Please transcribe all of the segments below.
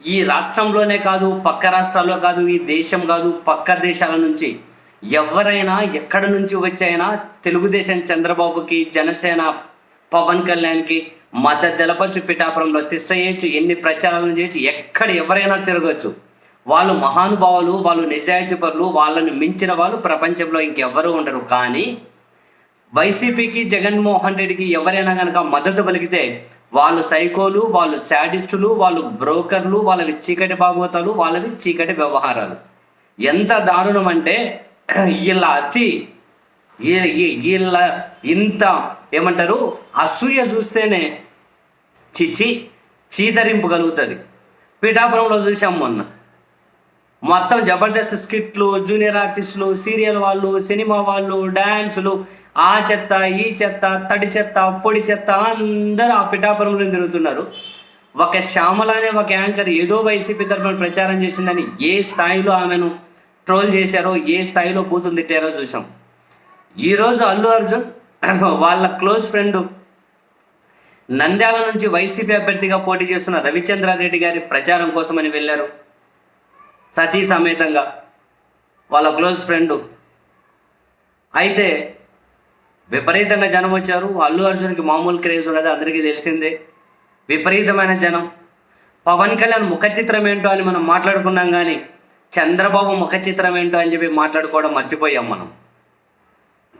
ఈ రాష్ట్రంలోనే కాదు పక్క రాష్ట్రాల్లో కాదు ఈ దేశం కాదు పక్క దేశాల నుంచి ఎవరైనా ఎక్కడ నుంచి వచ్చైనా తెలుగుదేశం చంద్రబాబుకి జనసేన పవన్ కళ్యాణ్కి మద్దతు తెలపచ్చు పిఠాపురంలో తిష్ట చేయొచ్చు ఎన్ని ప్రచారాలను చేయొచ్చు ఎక్కడ ఎవరైనా తిరగచ్చు. వాళ్ళు మహానుభావులు వాళ్ళు నిజాయితీ పరులు వాళ్ళని మించిన వాళ్ళు ప్రపంచంలో ఇంకెవ్వరూ ఉండరు. కానీ వైసీపీకి జగన్మోహన్ రెడ్డికి ఎవరైనా కనుక మద్దతు పలికితే వాళ్ళు సైకోలు వాళ్ళు శాడిస్టులు వాళ్ళు బ్రోకర్లు వాళ్ళవి చీకటి భాగవతాలు వాళ్ళవి చీకటి వ్యవహారాలు. ఎంత దారుణం అంటే వీళ్ళ అతి వీళ్ళ ఇంత ఏమంటారు అసూయ చూస్తేనే చిచి చీదరింపు కలుగుతుంది. పిఠాపురంలో చూసాం మొన్న. మొత్తం జబర్దస్త్ స్కిట్లు జూనియర్ ఆర్టిస్టులు సీరియల్ వాళ్ళు సినిమా వాళ్ళు డ్యాన్సులు ఆ చెత్త ఈ చెత్త తడి చెత్త పొడి చెత్త అందరూ ఆ పిఠాపురంలో తిరుగుతున్నారు. ఒక శ్యామల అనే ఒక యాంకర్ ఏదో వైసీపీ తరఫున ప్రచారం చేసిందని ఏ స్థాయిలో ఆమెను ట్రోల్ చేశారో ఏ స్థాయిలో బూతులు తిట్టారో చూసాం ఈరోజు అల్లు అర్జున్ వాళ్ళ క్లోజ్ ఫ్రెండ్ నంద్యాల నుంచి వైసీపీ అభ్యర్థిగా పోటీ చేస్తున్న రవిచంద్రారెడ్డి గారి ప్రచారం కోసమని వెళ్ళారు. సతీ సమేతంగా వాళ్ళ క్లోజ్ ఫ్రెండ్. అయితే విపరీతంగా జనం వచ్చారు. అల్లు అర్జున్కి మామూలు క్రేజ్ ఉండదు అందరికీ తెలిసిందే. విపరీతమైన జనం. పవన్ కళ్యాణ్ ముఖ చిత్రం ఏంటో అని మనం మాట్లాడుకున్నాం కానీ చంద్రబాబు ముఖ చిత్రం ఏంటో అని చెప్పి మాట్లాడుకోవడం మర్చిపోయాం మనం.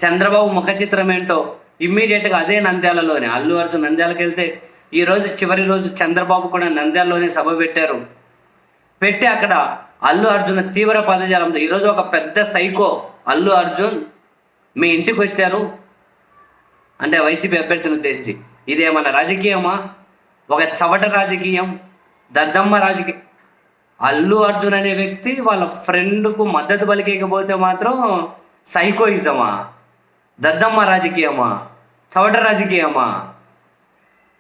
చంద్రబాబు ముఖ చిత్రం ఏంటో ఇమ్మీడియట్గా అదే నంద్యాలలోనే అల్లు అర్జున్ నంద్యాలకు వెళ్తే ఈరోజు చివరి రోజు చంద్రబాబు కూడా నంద్యాలలోనే సభ పెట్టారు. పెట్టి అక్కడ అల్లు అర్జున్ తీవ్ర పదజాలంతో ఈరోజు ఒక పెద్ద సైకో అల్లు అర్జున్ మీ ఇంటికి వచ్చారు. అంటే వైసీపీ అభ్యర్థిని ఉద్దేశించి. ఇదేమన్నా రాజకీయమా? ఒక చవట రాజకీయం దద్దమ్మ రాజకీయం అల్లు అర్జున్ అనే వ్యక్తి వాళ్ళ ఫ్రెండ్కు మద్దతు పలికేయకపోతే మాత్రం సైకోయిజమా? దద్దమ్మ రాజకీయమా? చవట రాజకీయమా?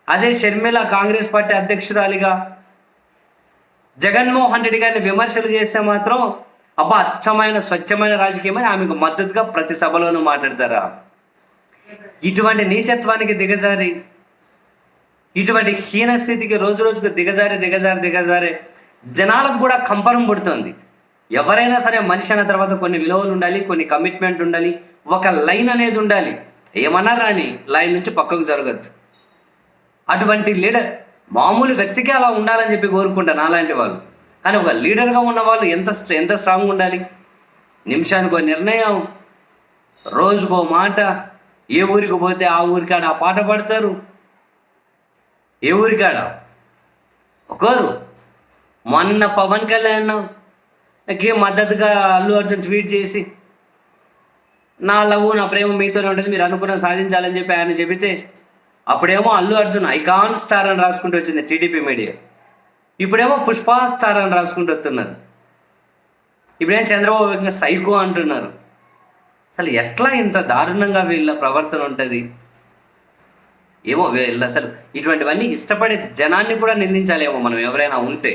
అదే షర్మిల కాంగ్రెస్ పార్టీ అధ్యక్షురాలిగా జగన్మోహన్ రెడ్డి గారిని విమర్శలు చేస్తే మాత్రం అబ్బా అచ్చమైన స్వచ్ఛమైన రాజకీయం అని ఆమెకు మద్దతుగా ప్రతి సభలోనూ మాట్లాడతారా? ఇటువంటి నీచత్వానికి దిగజారి ఇటువంటి హీన స్థితికి రోజు రోజుకు దిగజారి దిగజారి దిగజారి జనాలకు కూడా కంపరం పుడుతుంది. ఎవరైనా సరే మనిషి అన్న తర్వాత కొన్ని విలువలు ఉండాలి కొన్ని కమిట్మెంట్ ఉండాలి ఒక లైన్ అనేది ఉండాలి. ఏమన్నా రాని లైన్ నుంచి పక్కకు జరగద్దు. అటువంటి లీడర్ మామూలు వ్యక్తికి అలా ఉండాలని చెప్పి కోరుకుంటాను అలాంటి వాళ్ళు. కానీ ఒక లీడర్గా ఉన్న వాళ్ళు ఎంత ఎంత స్ట్రాంగ్ ఉండాలి? నిమిషానికి ఒక నిర్ణయం రోజుకో మాట ఏ ఊరికి పోతే ఆ ఊరికాడ ఆ పాట పాడతారు? ఏ ఊరికాడ ఒకరు మొన్న పవన్ కళ్యాణ్ నాకే మద్దతుగా అల్లు అర్జున్ ట్వీట్ చేసి నా లవ్ నా ప్రేమ మీతోనే ఉంటుంది మీరు అనుకున్న సాధించాలని చెప్పి ఆయన చెబితే అప్పుడేమో అల్లు అర్జున్ ఐకాన్ స్టార్ అని రాసుకుంటూ వచ్చింది టీడీపీ మీడియా. ఇప్పుడేమో పుష్ప స్టార్ అని రాసుకుంటూ వస్తున్నారు. ఇప్పుడేం చంద్రబాబు ఇంకా సైకో అంటున్నారు. అసలు ఎట్లా ఇంత దారుణంగా వీళ్ళ ప్రవర్తన ఉంటుంది? ఏమో వీళ్ళు అసలు ఇటువంటివన్నీ ఇష్టపడే జనాన్ని కూడా నిందించాలేమో మనం ఎవరైనా ఉంటే.